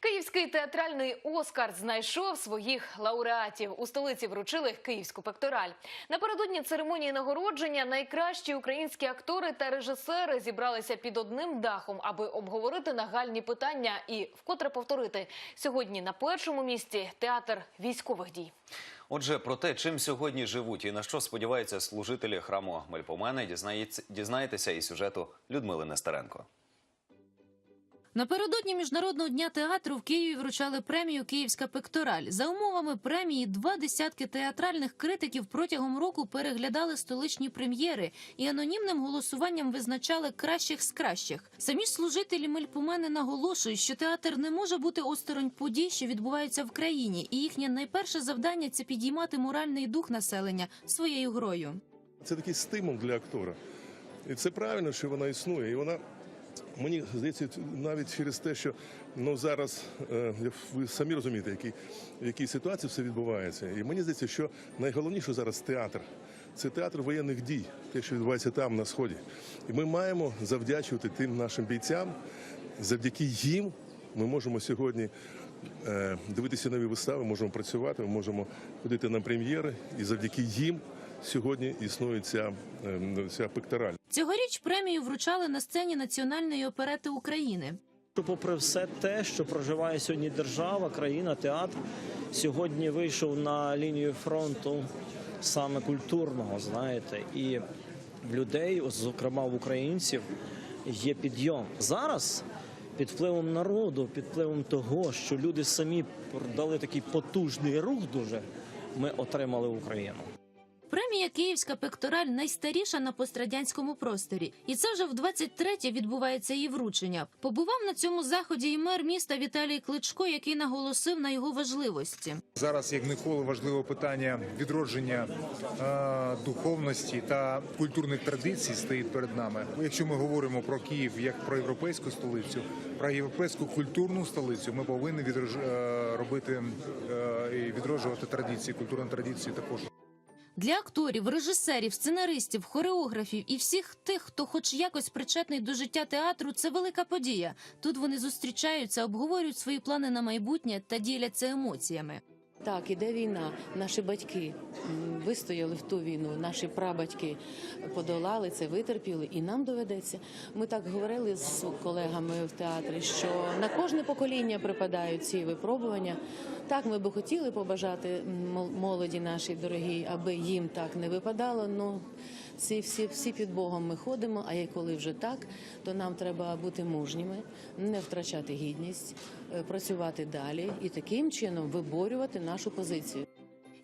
Київський театральний Оскар знайшов своїх лауреатів. У столиці вручили київську пектораль. Напередодні церемонії нагородження найкращі українські актори та режисери зібралися під одним дахом, аби обговорити нагальні питання і вкотре повторити сьогодні на першому місці театр військових дій. Отже, про те, чим сьогодні живуть і на що сподіваються служителі храму Мельпомени, дізнаєтеся із сюжету Людмили Нестеренко. Напередодні міжнародного дня театру в Києві вручали премію Київська пектораль. За умовами премії два десятки театральних критиків протягом року переглядали столичні прем'єри і анонімним голосуванням визначали кращих з кращих. Самі ж служителі Мельпомени наголошують, що театр не може бути осторонь подій, що відбуваються в країні, і їхнє найперше завдання це підіймати моральний дух населення своєю грою. Це такий стимул для актора. І це правильно, що вона існує. І вона, мені здається, навіть через те, що ну, зараз е, ви самі розумієте, які, в якій ситуації все відбувається. І мені здається, що найголовніше зараз театр. Це театр воєнних дій, те, що відбувається там, на сході. І ми маємо завдячувати тим нашим бійцям. Завдяки їм ми можемо сьогодні дивитися нові вистави, можемо працювати, ми можемо ходити на прем'єри, і завдяки їм сьогодні існує ця, е, ця пектораль. Цьогоріч премію вручали на сцені Національної оперети України. Попри все те, що проживає сьогодні держава, країна, театр, сьогодні вийшов на лінію фронту саме культурного, знаєте, і в людей, зокрема в українців, є підйом. Зараз під впливом народу, під впливом того, що люди самі дали такий потужний рух, дуже ми отримали Україну. Премія Київська пектораль найстаріша на пострадянському просторі, і це вже в 23-те відбувається її вручення. Побував на цьому заході і мер міста Віталій Кличко, який наголосив на його важливості. Зараз як ніколи важливе питання відродження е, духовності та культурних традицій стоїть перед нами. Якщо ми говоримо про Київ як про європейську столицю, про європейську культурну столицю, ми повинні відрож... е, робити е, відроджувати традиції, культурні традиції також. Для акторів, режисерів, сценаристів, хореографів і всіх тих, хто хоч якось причетний до життя театру, це велика подія. Тут вони зустрічаються, обговорюють свої плани на майбутнє та діляться емоціями. Так, іде війна. Наші батьки вистояли в ту війну, наші прабатьки подолали це, витерпіли, і нам доведеться. Ми так говорили з колегами в театрі, що на кожне покоління припадають ці випробування. Так, ми би хотіли побажати молоді нашій дорогій, аби їм так не випадало. Ну ці всі, всі під Богом ми ходимо. А як коли вже так, то нам треба бути мужніми, не втрачати гідність, е, працювати далі і таким чином виборювати нашу позицію.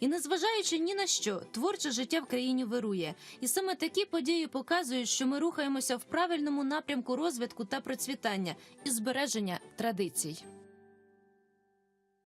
І незважаючи ні на що, творче життя в країні вирує. І саме такі події показують, що ми рухаємося в правильному напрямку розвитку та процвітання і збереження традицій.